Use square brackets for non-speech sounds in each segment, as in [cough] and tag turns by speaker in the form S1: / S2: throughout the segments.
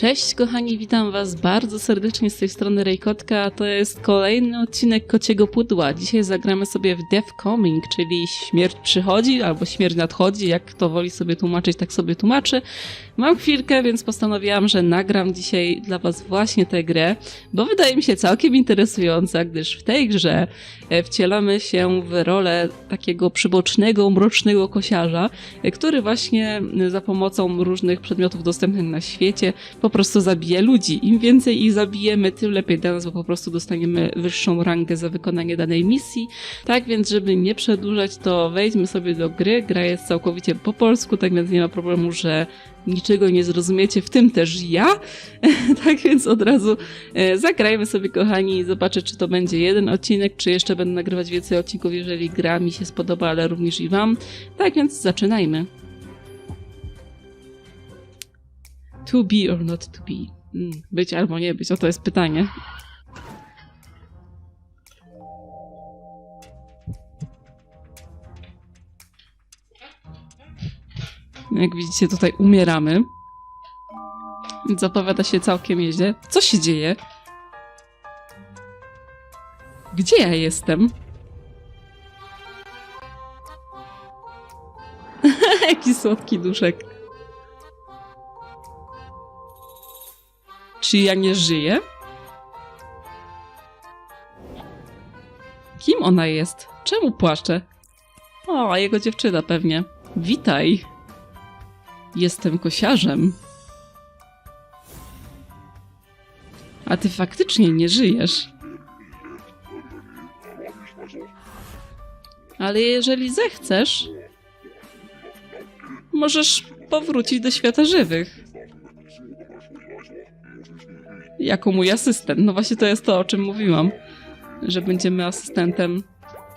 S1: Cześć kochani, witam was bardzo serdecznie z tej strony Rejkotka, a to jest kolejny odcinek Kociego Pudła. Dzisiaj zagramy sobie w Death Coming, czyli śmierć przychodzi albo śmierć nadchodzi, jak kto woli sobie tłumaczyć, tak sobie tłumaczy. Mam chwilkę, więc postanowiłam, że nagram dzisiaj dla was właśnie tę grę, bo wydaje mi się całkiem interesująca, gdyż w tej grze e, wcielamy się w rolę takiego przybocznego, mrocznego kosiarza, e, który właśnie za pomocą różnych przedmiotów dostępnych na świecie po prostu zabija ludzi. Im więcej ich zabijemy, tym lepiej dla nas, bo po prostu dostaniemy wyższą rangę za wykonanie danej misji. Tak więc, żeby nie przedłużać, to wejdźmy sobie do gry. Gra jest całkowicie po polsku, tak więc nie ma problemu, że niczego nie zrozumiecie, w tym też ja. [laughs] tak więc od razu e, zagrajmy sobie, kochani, i zobaczę, czy to będzie jeden odcinek, czy jeszcze będę nagrywać więcej odcinków, jeżeli gra mi się spodoba, ale również i wam. Tak więc zaczynajmy. To be or not to be? Mm, Być albo nie być, oto jest pytanie. Jak widzicie, tutaj umieramy. Zapowiada się całkiem nieźle. Co się dzieje? Gdzie ja jestem? [laughs] Jaki słodki duszek. Czy ja nie żyję? Kim ona jest? Czemu płacze? O, jego dziewczyna pewnie. Witaj. Jestem kosiarzem. A ty faktycznie nie żyjesz. Ale jeżeli zechcesz, możesz powrócić do świata żywych. Jako mój asystent. No właśnie to jest to, o czym mówiłam. Że będziemy asystentem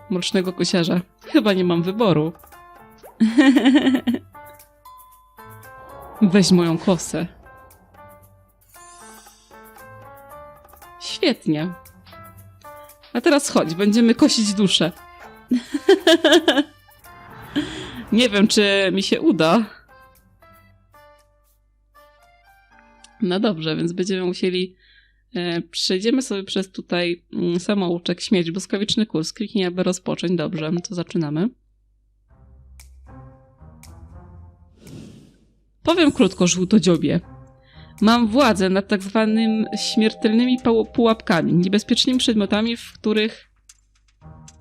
S1: mrocznego kosiarza. Chyba nie mam wyboru. [laughs] Weź moją kosę. Świetnie. A teraz chodź, będziemy kosić duszę. [laughs] Nie wiem, czy mi się uda. No dobrze, więc będziemy musieli. E, przejdziemy sobie przez tutaj mm, samouczek, śmierć, błyskawiczny kurs. Kliknij, aby rozpocząć. Dobrze, to zaczynamy. Powiem krótko, żółtodziobie. Mam władzę nad tak zwanymi śmiertelnymi pułapkami, niebezpiecznymi przedmiotami, w których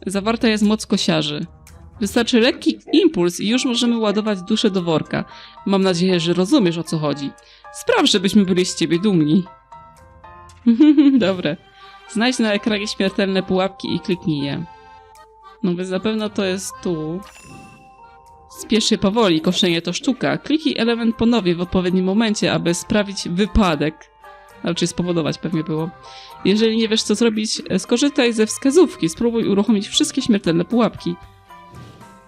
S1: zawarta jest moc kosiarzy. Wystarczy lekki impuls i już możemy ładować duszę do worka. Mam nadzieję, że rozumiesz o co chodzi. Spraw, żebyśmy byli z ciebie dumni. [laughs] Dobre. Znajdź na ekranie śmiertelne pułapki i kliknij je. No więc na pewno to jest tu. Spiesz się powoli, koszenie to sztuka. Kliknij element ponownie w odpowiednim momencie, aby sprawić wypadek. Znaczy spowodować pewnie było. Jeżeli nie wiesz co zrobić, skorzystaj ze wskazówki. Spróbuj uruchomić wszystkie śmiertelne pułapki.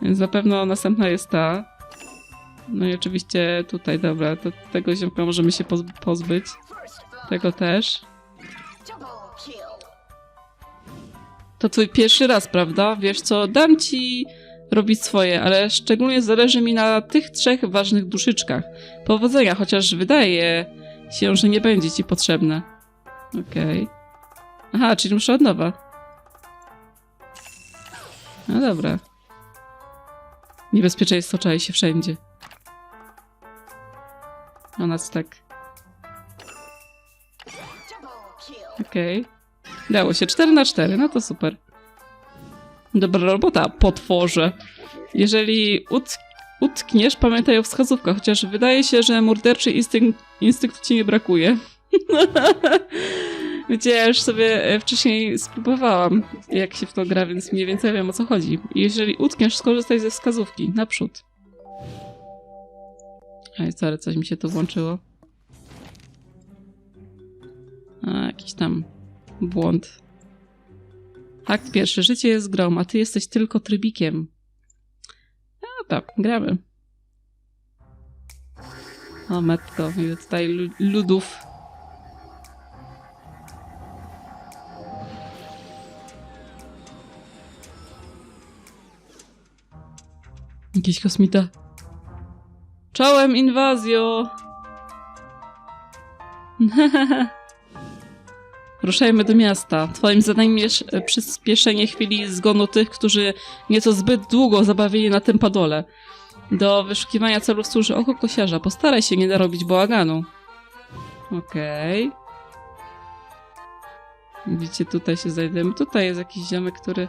S1: Więc na pewno następna jest ta. No i oczywiście tutaj, dobra, to tego ziomka możemy się poz- pozbyć. Tego też. To twój pierwszy raz, prawda? Wiesz co, dam ci robić swoje, ale szczególnie zależy mi na tych trzech ważnych duszyczkach. Powodzenia, chociaż wydaje się, że nie będzie ci potrzebne. Okej. Aha, czyli muszę od nowa. No dobra. Niebezpieczeństwo czai się wszędzie. O nas tak. Okej. Dało się 4 na 4, no to super. Dobra robota, potworze. Jeżeli ut utkniesz, pamiętaj o wskazówkach, chociaż wydaje się, że morderczy instynkt, instynktu ci nie brakuje. Wiecie, ja już sobie e, wcześniej spróbowałam, jak się w to gra, więc mniej więcej wiem o co chodzi. Jeżeli utkniesz, skorzystaj ze wskazówki. Naprzód. Ej, sorry, coś mi się tu włączyło. A, jakiś tam błąd. Akt pierwszy. Życie jest grą, a ty jesteś tylko trybikiem. No tak, gramy. O, metko. Ile tutaj lu- ludów. Jakiś kosmita. Czołem inwazjo! [laughs] Ruszajmy do miasta. Twoim zadaniem jest e, przyspieszenie chwili zgonu tych, którzy nieco zbyt długo zabawili na tym padole. Do wyszukiwania celów służy oko kosiarza. Postaraj się nie narobić bałaganu. Okej. Widzicie, tutaj się znajdziemy. Tutaj jest jakiś ziomek, który...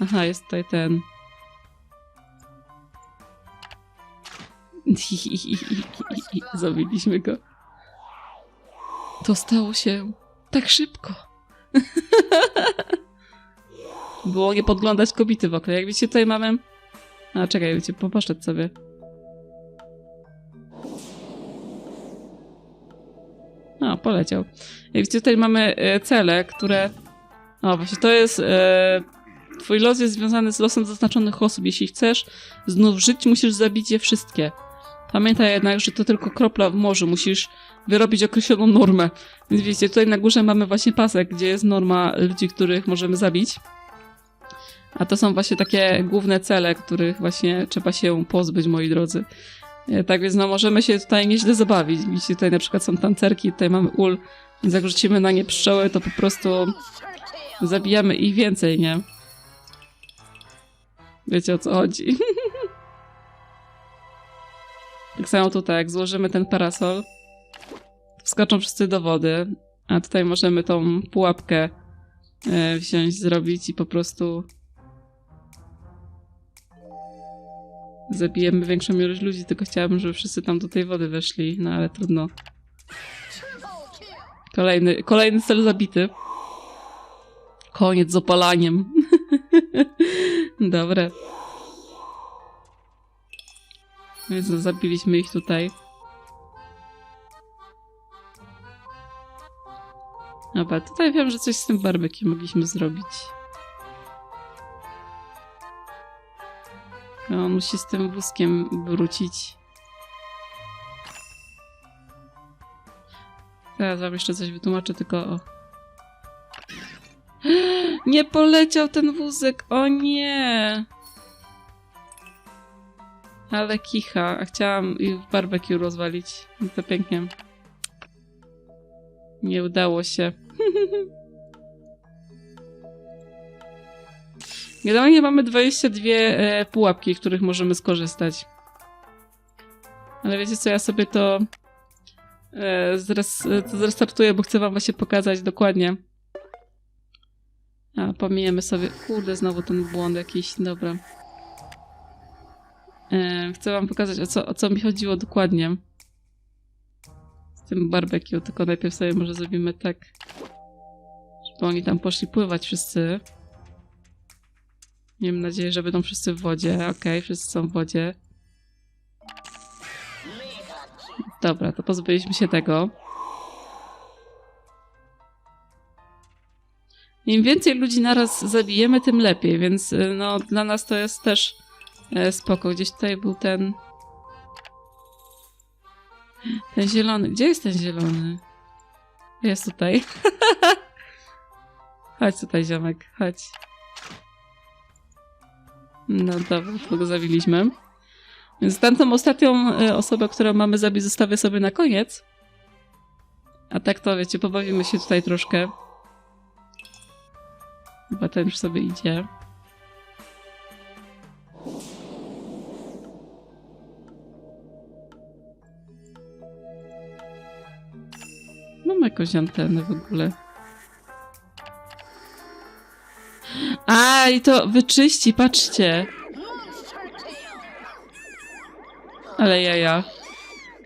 S1: Aha, jest tutaj ten... [laughs] Zabiliśmy go. To stało się tak szybko. [laughs] Było nie podglądać kobiety w oknie. Jak widzicie, tutaj mamy... A, czekaj, widzicie, po- poszedł sobie. A, poleciał. Jak widzicie, tutaj mamy e, cele, które... O, właśnie, to jest... E, twój los jest związany z losem zaznaczonych osób. Jeśli chcesz znów żyć, musisz zabić je wszystkie. Pamiętaj jednak, że to tylko kropla w morzu. Musisz wyrobić określoną normę. Więc wiecie, tutaj na górze mamy właśnie pasek, gdzie jest norma ludzi, których możemy zabić. A to są właśnie takie główne cele, których właśnie trzeba się pozbyć, moi drodzy. E, Tak więc no, możemy się tutaj nieźle zabawić. Widzicie, tutaj na przykład są tancerki, tutaj mamy ul, więc jak rzucimy na nie pszczoły, to po prostu zabijamy ich więcej, nie? Wiecie o co chodzi. [laughs] tak samo tutaj, jak złożymy ten parasol, wskoczą wszyscy do wody, a tutaj możemy tą pułapkę e, wziąć, zrobić i po prostu zabijemy większą ilość ludzi, tylko chciałabym, żeby wszyscy tam do tej wody weszli, no ale trudno. Kolejny, kolejny cel zabity. Koniec z opalaniem. [laughs] Dobre. Więc zabiliśmy ich tutaj. Dobra, tutaj wiem, że coś z tym barbecue mogliśmy zrobić. No, On musi z tym wózkiem wrócić. Teraz wam jeszcze coś wytłumaczę, tylko o. [gasps] Nie poleciał ten wózek, o nie! Ale kicha, a chciałam barbecue rozwalić. To pięknie. Nie udało się. [laughs] Generalnie mamy 22 e, pułapki, których możemy skorzystać. Ale wiecie co, ja sobie to, e, zres, e, zrestartuję, bo chcę wam właśnie pokazać dokładnie. A, pomijemy sobie... Kurde, znowu ten błąd jakiś, dobra. E, chcę wam pokazać, o co, o co mi chodziło dokładnie. Z tym barbecue, tylko najpierw sobie może zrobimy tak, żeby oni tam poszli pływać wszyscy. Miejmy nadzieję, że będą wszyscy w wodzie. Okej, wszyscy są w wodzie. Dobra, to pozbyliśmy się tego. Im więcej ludzi naraz zabijemy, tym lepiej, więc y, no dla nas to jest też spoko. Gdzieś tutaj był ten... Ten zielony. Gdzie jest ten zielony? Jest tutaj. [laughs] chodź tutaj, ziomek, chodź. No dobra, to go zabiliśmy. Więc tamtą ostatnią e, osobę, którą mamy zabić, zostawię sobie na koniec. A tak to, wiecie, pobawimy się tutaj troszkę. Chyba ten już sobie idzie. Jakąś antenę w ogóle. A, i to wyczyści, patrzcie. Ale ja, ja.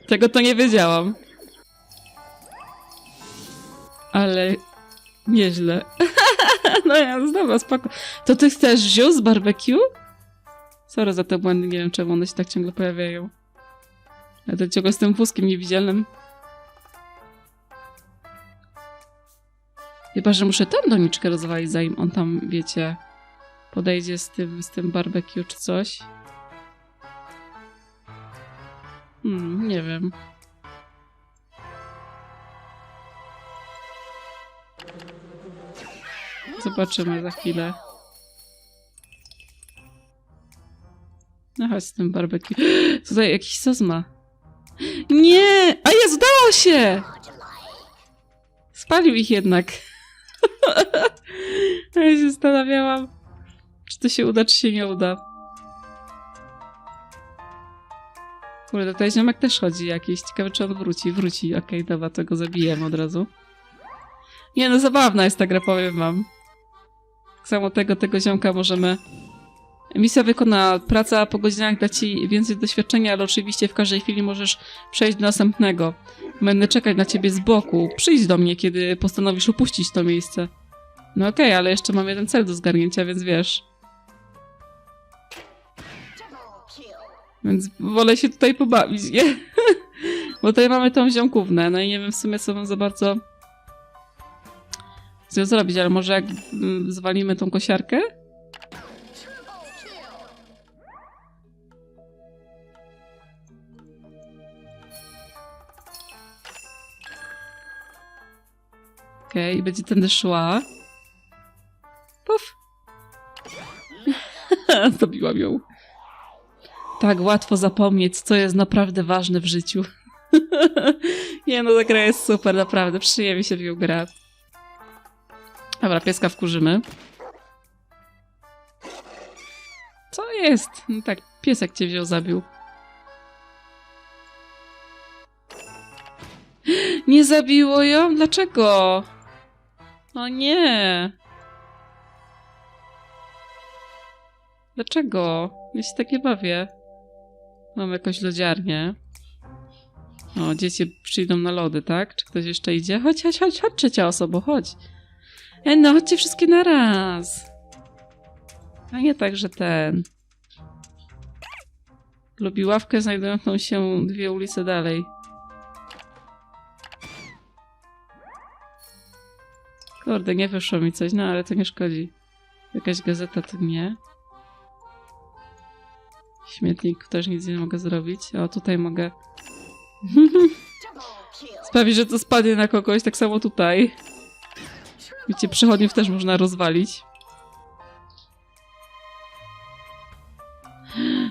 S1: Tego to nie wiedziałam. Ale nieźle. [laughs] no ja, dobra, spoko. To ty też wziął z barbecue? Sorry za te błędy, nie wiem czemu one się tak ciągle pojawiają. Ja to ciągle z tym wózkiem niewidzialnym. Chyba, że muszę tam doniczkę rozwalić, zanim on tam, wiecie, podejdzie z tym, z tym barbecue czy coś. Hmm, nie wiem. Zobaczymy za chwilę. No chodź z tym barbecue. [gasps] Tutaj jakiś sos ma. Nie! A jest, udało się! Spalił ich jednak. [laughs] Ja się zastanawiałam, czy to się uda, czy się nie uda. Kurde, tutaj ziomek też chodzi jakiś. Ciekawe, czy on wróci. Wróci. Okej, dobra, to go zabijemy od razu. Nie no, zabawna jest ta gra, powiem wam. Tak samo tego, tego ziomka możemy... Misja wykonana. Praca po godzinach da ci więcej doświadczenia, ale oczywiście w każdej chwili możesz przejść do następnego. Będę czekać na ciebie z boku. Przyjdź do mnie, kiedy postanowisz opuścić to miejsce. No okej, ale jeszcze mam jeden cel do zgarnięcia, więc wiesz. Więc wolę się tutaj pobawić, nie? [laughs] Bo tutaj mamy tą ziomkównę, no i nie wiem w sumie co mam za bardzo z zrobić, ale może jak mm, zwalimy tą kosiarkę? Okej, okay, będzie tędy szła. Puf. [laughs] Zabiłam ją. Tak łatwo zapomnieć, co jest naprawdę ważne w życiu. [laughs] Nie no, ta gra jest super, naprawdę. Przyjemnie się w nią gra. Dobra, pieska wkurzymy. Co jest? No tak, piesek cię wziął, zabił. [gasps] Nie zabiło ją? Dlaczego? O nie. Dlaczego? Ja się tak nie bawię. Mam jakąś lodziarnię. O, dzieci przyjdą na lody, tak? Czy ktoś jeszcze idzie? Chodź, chodź, chodź, chodź, trzecia osoba, chodź. E, no, chodźcie wszystkie na raz. A nie tak, że ten... Lubi ławkę znajdującą się dwie ulice dalej. Kurde, nie wyszło mi coś, no ale to nie szkodzi. Jakaś gazeta to nie. Śmietnik też nic nie mogę zrobić. O, tutaj mogę [laughs] sprawić, że to spadnie na kogoś, tak samo tutaj. Wiecie, przechodniów też można rozwalić.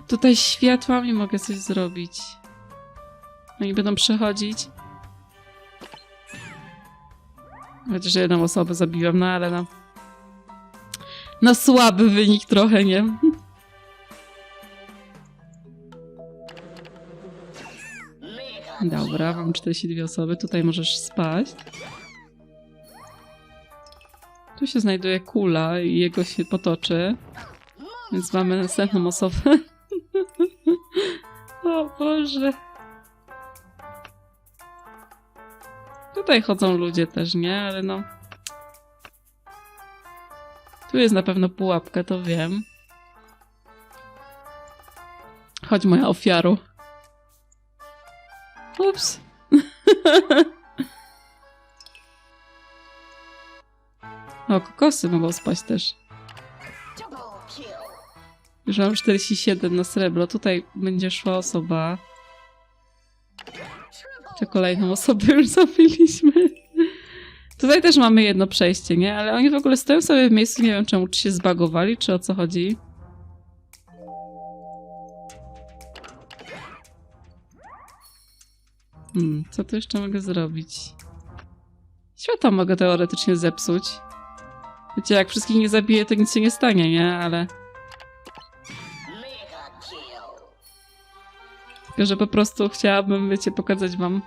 S1: Tutaj światłami mogę coś zrobić. Oni będą przechodzić. Chociaż jedną osobę zabiłem, no ale no. No słaby wynik trochę, nie? Dobra, mam 42 osoby. Tutaj możesz spaść. Tu się znajduje kula i jego się potoczy. Więc mamy następną osobę. [laughs] o Boże. Tutaj chodzą ludzie też, nie? Ale no... Tu jest na pewno pułapka, to wiem. Chodź moja ofiaro. Ups. [laughs] o, kokosy mogą spać też. Już mam 47 na srebro. Tutaj będzie szła osoba. Kolejną osobę już zabiliśmy? Tutaj też mamy jedno przejście, nie? Ale oni w ogóle stoją sobie w miejscu, nie wiem czemu, czy się zbagowali, czy o co chodzi. Hmm, co tu jeszcze mogę zrobić? Światła mogę teoretycznie zepsuć. Wiecie, jak wszystkich nie zabiję, to nic się nie stanie, nie? Ale... Że po prostu chciałabym, wiecie, pokazać wam...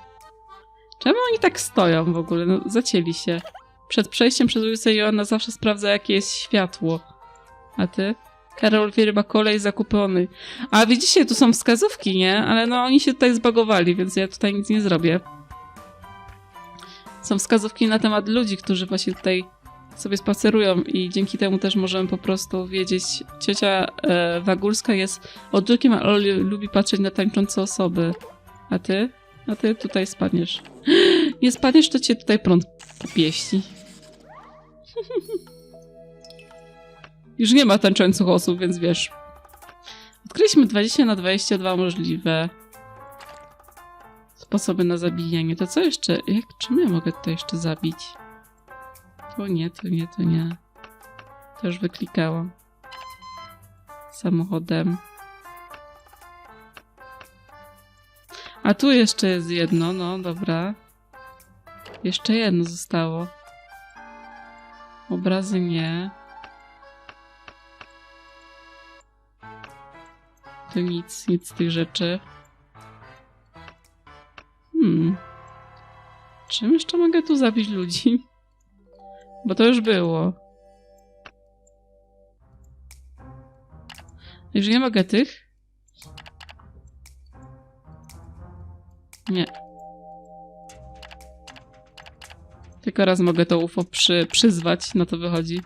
S1: Czemu oni tak stoją w ogóle? No, zacięli się. Przed przejściem przez ulicę Joanna zawsze sprawdza, jakie jest światło. A ty? Karol Wierba kolej zakupiony. A widzicie, tu są wskazówki, nie? Ale no oni się tutaj zbagowali, więc ja tutaj nic nie zrobię. Są wskazówki na temat ludzi, którzy właśnie tutaj sobie spacerują i dzięki temu też możemy po prostu wiedzieć. Ciocia e, jest odżykiem, ale lubi patrzeć na tańczące osoby. A ty? A ty tutaj spadniesz. Nie spadniesz, to cię tutaj prąd popieści. [laughs] Już nie ma tańczących osób, więc wiesz. Odkryliśmy 20 na 22 możliwe sposoby na zabijanie. To co jeszcze? Jak, czym ja mogę tutaj jeszcze zabić? To nie, to nie, to nie. To już wyklikałam. Samochodem. A tu jeszcze jest jedno, no dobra. Jeszcze jedno zostało. Obrazy nie. Tu nic, nic z tych rzeczy. Hmm. Czym jeszcze mogę tu zabić ludzi? Bo to już było. Już nie mogę tych? Nie. Tylko raz mogę to UFO przy, przyzwać, na to wychodzi.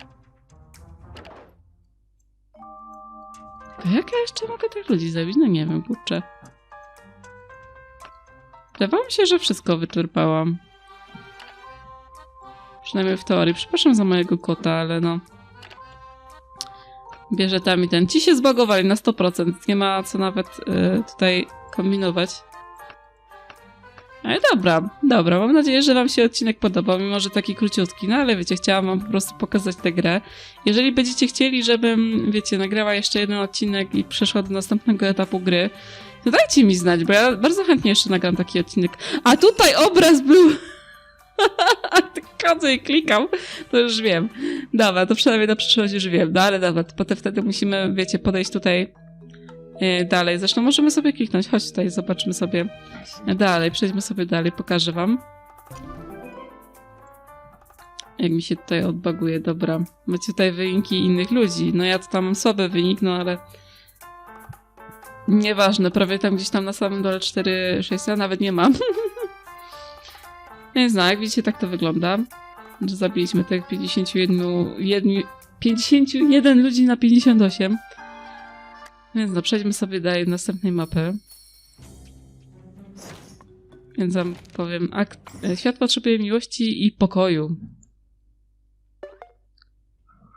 S1: To jak ja jeszcze mogę tych ludzi zabić? No nie wiem, kurczę. Wydawało mi się, że wszystko wyczerpałam. Przynajmniej w teorii. Przepraszam za mojego kota, ale no. Bierze tam i ten. Ci się zbagowali na 100%. Nie ma co nawet y, tutaj kombinować. Ale dobra, dobra. Mam nadzieję, że Wam się odcinek podobał, mimo że taki króciutki. No ale wiecie, chciałam Wam po prostu pokazać tę grę. Jeżeli będziecie chcieli, żebym, wiecie, nagrała jeszcze jeden odcinek i przeszła do następnego etapu gry, to dajcie mi znać, bo ja bardzo chętnie jeszcze nagram taki odcinek. A tutaj obraz był! [laughs] Chodzę i klikam, to już wiem. Dobra, to przynajmniej na przyszłość już wiem. No ale dobra, potem wtedy musimy, wiecie, podejść tutaj yy, dalej. Zresztą możemy sobie kliknąć. Chodź tutaj, zobaczmy sobie dalej. Przejdźmy sobie dalej, pokażę wam. Jak mi się tutaj odbaguje, dobra. Macie tutaj wyniki innych ludzi. No ja to tam mam słaby wynik, no ale... Nieważne, prawie tam gdzieś tam na samym dole 4, 6, ja nawet nie mam. [laughs] No, jak widzicie, tak to wygląda. Że zabiliśmy tych 51, jedni- 51 ludzi na 58. Więc no, przejdźmy sobie do następnej mapy. Więc wam powiem, akt, e, świat potrzebuje miłości i pokoju.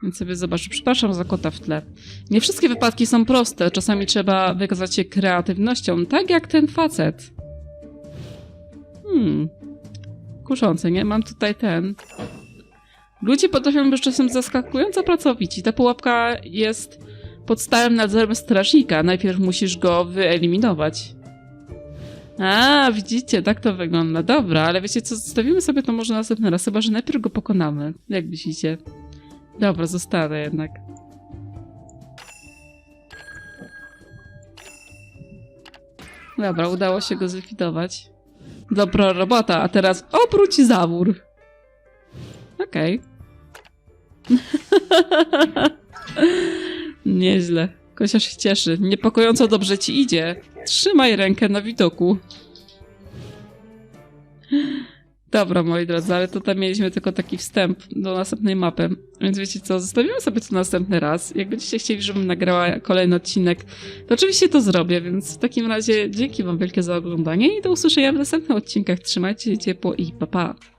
S1: Więc sobie zobaczę. Przepraszam za kota w tle. Nie wszystkie wypadki są proste. Czasami trzeba wykazać się kreatywnością, tak jak ten facet. Hmm. Kuszące, nie? Mam tutaj ten. Ludzie potrafią być czasem zaskakująco pracowici. Ta pułapka jest pod stałym nadzorem strażnika. Najpierw musisz go wyeliminować. A, widzicie, tak to wygląda. Dobra, ale wiecie co, zostawimy sobie to może następny raz, chyba że najpierw go pokonamy. Jak myślicie? Dobra, zostanę jednak. Dobra, udało się go zlikwidować. Dobra robota, a teraz obróć zawór. Okej. [laughs] Nieźle. Kosia się cieszy. Niepokojąco dobrze ci idzie. Trzymaj rękę na widoku. Dobra, moi drodzy, ale tutaj mieliśmy tylko taki wstęp do następnej mapy. Więc wiecie co, zostawimy sobie to następny raz. Jak będziecie chcieli, żebym nagrała kolejny odcinek, to oczywiście to zrobię, więc w takim razie dzięki wam wielkie za oglądanie i do usłyszenia w następnych odcinkach. Trzymajcie się ciepło i pa pa!